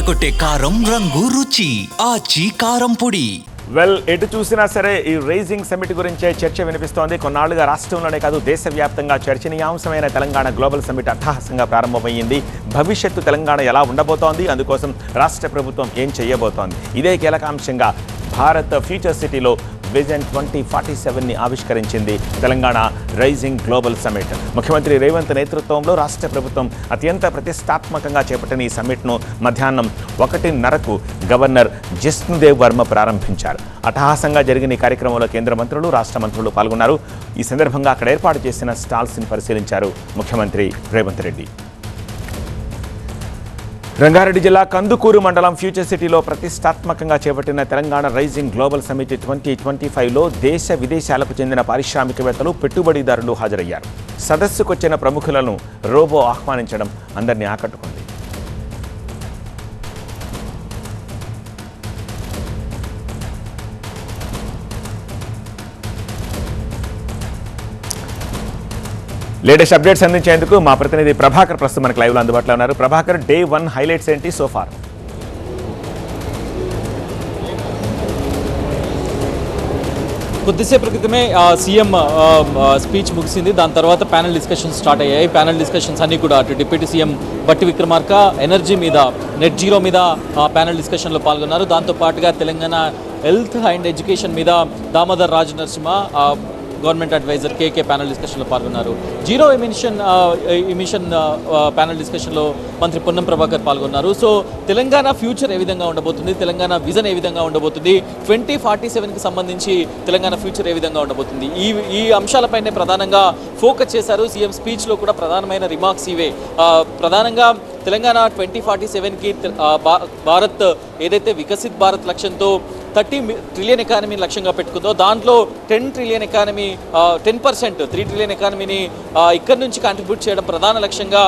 అదరగొట్టే కారం రంగు రుచి ఆచి కారం పొడి. వెల్ ఎటు చూసినా సరే ఈ రైజింగ్ సమిట్ గురించే చర్చ వినిపిస్తోంది. కొన్నాళ్ళుగా రాష్ట్రంలోనే కాదు దేశవ్యాప్తంగా చర్చనీయాంశమైన తెలంగాణ గ్లోబల్ సమిట్ అట్టహాసంగా ప్రారంభమైంది. భవిష్యత్తు తెలంగాణ ఎలా ఉండబోతోంది? అందుకోసం రాష్ట్ర ప్రభుత్వం ఏం చేయబోతోంది? ఇదే కీలకాంశంగా భారత్ ఫ్యూచర్ సిటీలో విజన్ ట్వంటీ ఫార్టీ సెవెన్ని ఆవిష్కరించింది తెలంగాణ రైజింగ్ గ్లోబల్ సమిట్ ముఖ్యమంత్రి రేవంత్ నేతృత్వంలో రాష్ట్ర ప్రభుత్వం అత్యంత ప్రతిష్టాత్మకంగా చేపట్టిన ఈ సమ్మిట్ను మధ్యాహ్నం ఒకటిన్నరకు గవర్నర్ జిష్ణుదేవ్ వర్మ ప్రారంభించారు. అట్టహాసంగా జరిగిన ఈ కార్యక్రమంలో కేంద్ర మంత్రులు రాష్ట్ర మంత్రులు పాల్గొన్నారు. ఈ సందర్భంగా అక్కడ ఏర్పాటు చేసిన స్టాల్స్ని పరిశీలించారు ముఖ్యమంత్రి రేవంత్ రెడ్డి. రంగారెడ్డి జిల్లా కందుకూరు మండలం ఫ్యూచర్ సిటీలో ప్రతిష్టాత్మకంగా చేపట్టిన Telangana rising global summit twenty twenty ఫైవ్లో దేశ విదేశాలకు చెందిన పారిశ్రామికవేత్తలు పెట్టుబడిదారులు హాజరయ్యారు. సదస్సుకొచ్చిన ప్రముఖులను రోబో ఆహ్వానించడం అందరినీ ఆకట్టుకుంది. లేటెస్ట్ అప్డేట్స్ అందించేందుకు మా ప్రతినిధి ప్రభాకర్ ప్రస్తుతం మనకు లైవ్లో అందుబాటులో ఉన్నారు. ప్రభాకర్ డే వన్ హైలైట్స్ ఏంటి సోఫార్ కొద్దిసేపు క్రితమే సీఎం స్పీచ్ ముగిసింది. దాని తర్వాత ప్యానల్ డిస్కషన్స్ స్టార్ట్ అయ్యాయి. ప్యానల్ డిస్కషన్స్ అన్ని కూడా అటు deputy CM Bhatti Vikramarka energy మీద నెట్ జీరో మీద ప్యానల్ డిస్కషన్లో పాల్గొన్నారు. దాంతో పాటుగా తెలంగాణ హెల్త్ అండ్ ఎడ్యుకేషన్ మీద Damodar Raju Narasimha government adviser K K panel డిస్కషన్లో పాల్గొన్నారు. జీరో ఎమిషన్ ఎమిషన్ ప్యానల్ డిస్కషన్లో మంత్రి పొన్నం ప్రభాకర్ పాల్గొన్నారు. సో తెలంగాణ ఫ్యూచర్ ఏ విధంగా ఉండబోతుంది? తెలంగాణ విజన్ ఏ విధంగా ఉండబోతుంది? ట్వంటీ ఫార్టీ సెవెన్కి సంబంధించి తెలంగాణ ఫ్యూచర్ ఏ విధంగా ఉండబోతుంది? ఈ ఈ అంశాలపైనే ప్రధానంగా ఫోకస్ చేశారు సీఎం స్పీచ్లో కూడా ప్రధానమైన రిమార్క్స్ ఇవే. Uh, ప్రధానంగా తెలంగాణ ట్వంటీ ఫార్టీ సెవెన్కి భారత్ ఏదైతే వికసిత్ భారత్ లక్ష్యంతో థర్టీ ట్రిలియన్ ఎకానమీ లక్ష్యంగా పెట్టుకుందో దాంట్లో ten trillion economy ten percent three trillion ఎకానమీని ఇక్కడి నుంచి కాంట్రిబ్యూట్ చేయడం ప్రధాన లక్ష్యంగా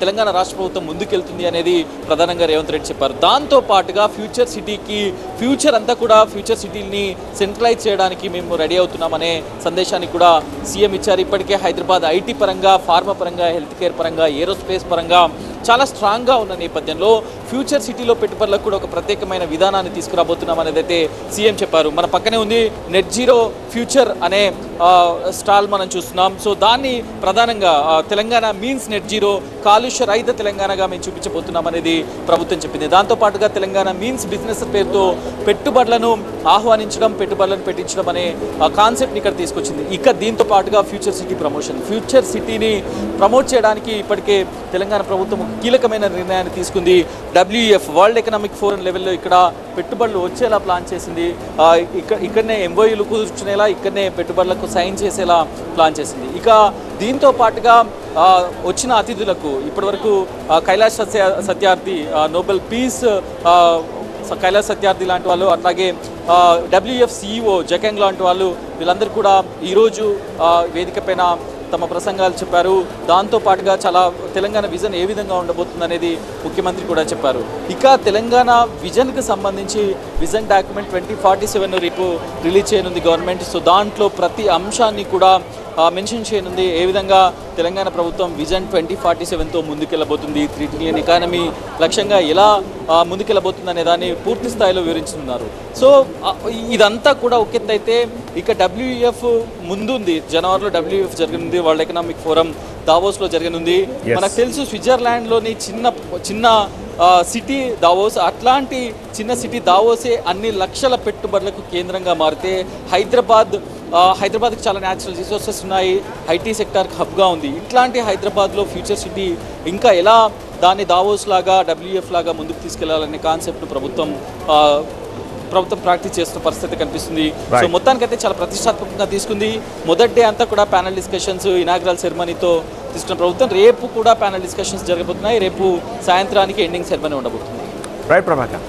తెలంగాణ రాష్ట్ర ప్రభుత్వం ముందుకెళ్తుంది అనేది ప్రధానంగా రేవంత్ రెడ్డి చెప్పారు. దాంతో పాటుగా ఫ్యూచర్ సిటీకి ఫ్యూచర్ అంతా కూడా ఫ్యూచర్ సిటీని సెంట్రలైజ్ చేయడానికి మేము రెడీ అవుతున్నామనే సందేశాన్ని కూడా సీఎం ఇచ్చారు. ఇప్పటికే హైదరాబాద్ ఐటీ పరంగా ఫార్మా పరంగా హెల్త్ కేర్ పరంగా ఏరోస్పేస్ పరంగా చాలా స్ట్రాంగ్గా ఉన్న నేపథ్యంలో ఫ్యూచర్ సిటీలో పెట్టుబడులకు కూడా ఒక ప్రత్యేకమైన విధానాన్ని తీసుకురాబోతున్నాం అనేది అయితే సీఎం చెప్పారు. మన పక్కనే ఉంది నెట్ జీరో ఫ్యూచర్ అనే స్టాల్ మనం చూస్తున్నాం. సో దాన్ని ప్రధానంగా తెలంగాణ మీన్స్ నెట్ జీరో కాలుష్య రహిత తెలంగాణగా మేము చూపించబోతున్నాం అనేది ప్రభుత్వం చెప్పింది. దాంతో పాటుగా తెలంగాణ మీన్స్ బిజినెస్ పేరుతో పెట్టుబడులను ఆహ్వానించడం పెట్టుబడులను పెట్టించడం అనే కాన్సెప్ట్ని ఇక్కడ తీసుకొచ్చింది. ఇక దీంతో పాటుగా ఫ్యూచర్ సిటీ ప్రమోషన్. ఫ్యూచర్ సిటీని ప్రమోట్ చేయడానికి ఇప్పటికే తెలంగాణ ప్రభుత్వం ఒక కీలకమైన నిర్ణయాన్ని తీసుకుంది. డబ్ల్యూఎఫ్ వరల్డ్ ఎకనామిక్ ఫోరం లెవెల్లో ఇక్కడ పెట్టుబడులు వచ్చేలా ప్లాన్ చేసింది. ఇక్కడ ఇక్కడనే ఎంఓయూలు కూర్చునేలా ఇక్కడనే పెట్టుబడులకు సైన్ చేసేలా ప్లాన్ చేసింది. ఇక దీంతో పాటుగా వచ్చిన అతిథులకు ఇప్పటివరకు ఆ, కైలాష్ సత్య సత్యార్థి నోబెల్ పీస్ ఆ, కైలాస్ సత్యార్థి లాంటి వాళ్ళు అట్లాగే డబ్ల్యూఎఫ్ సిఇఓ జకెంగ్ లాంటి వాళ్ళు వీళ్ళందరూ కూడా ఈరోజు వేదిక పైన తమ ప్రసంగాలు చెప్పారు. దాంతో పాటుగా చాలా తెలంగాణ విజన్ ఏ విధంగా ఉండబోతుంది అనేది ముఖ్యమంత్రి కూడా చెప్పారు. ఇక తెలంగాణ విజన్కి సంబంధించి vision document twenty forty seven రేపు రిలీజ్ చేయనుంది గవర్నమెంట్. సో దాంట్లో ప్రతి అంశాన్ని కూడా మెన్షన్ చేయనుంది. ఏ విధంగా తెలంగాణ ప్రభుత్వం విజన్ ట్వంటీ ఫార్టీ సెవెన్తో ముందుకెళ్ళబోతుంది. త్రీ ట్రిలియన్ ఎకానమీ లక్ష్యంగా ఎలా ఆ, ముందుకెళ్ళబోతుంది అనే దాన్ని పూర్తి స్థాయిలో వివరించుతున్నారు. సో ఇదంతా కూడా ఒక అయితే ఇక డబ్ల్యూఎఫ్ ముందుంది. జనవరిలో డబ్ల్యూఎఫ్ జరగనుంది వరల్డ్ ఎకనామిక్ ఫోరం దావోస్లో జరగనుంది. మనకు తెలుసు స్విట్జర్లాండ్లోని చిన్న చిన్న సిటీ దావోస్. అట్లాంటి చిన్న సిటీ దావోసే అన్ని లక్షల పెట్టుబడులకు కేంద్రంగా మారితే హైదరాబాద్ హైదరాబాద్కి చాలా న్యాచురల్ రిసోర్సెస్ ఉన్నాయి. ఐటీ సెక్టార్కి హబ్గా ఉంది. ఇట్లాంటి హైదరాబాద్లో ఫ్యూచర్ సిటీ ఇంకా ఎలా దాన్ని దావోస్ లాగా డబ్ల్యూఎఫ్ లాగా ముందుకు తీసుకెళ్ళాలనే కాన్సెప్ట్ను ప్రభుత్వం ప్రభుత్వం ప్రాక్టీస్ చేస్తున్న పరిస్థితి కనిపిస్తుంది. సో. మొత్తానికైతే చాలా ప్రతిష్టాత్మకంగా తీసుకుంది. మొదటి డే అంతా కూడా ప్యానల్ డిస్కషన్స్ ఇనాగ్రల్ సెరమనీతో తీసుకున్న ప్రభుత్వం. రేపు కూడా ప్యానల్ డిస్కషన్స్ జరగబోతున్నాయి. రేపు సాయంత్రానికి ఎండింగ్ సెరమనీ ఉండబోతుంది. రైట్ ప్రభాకర్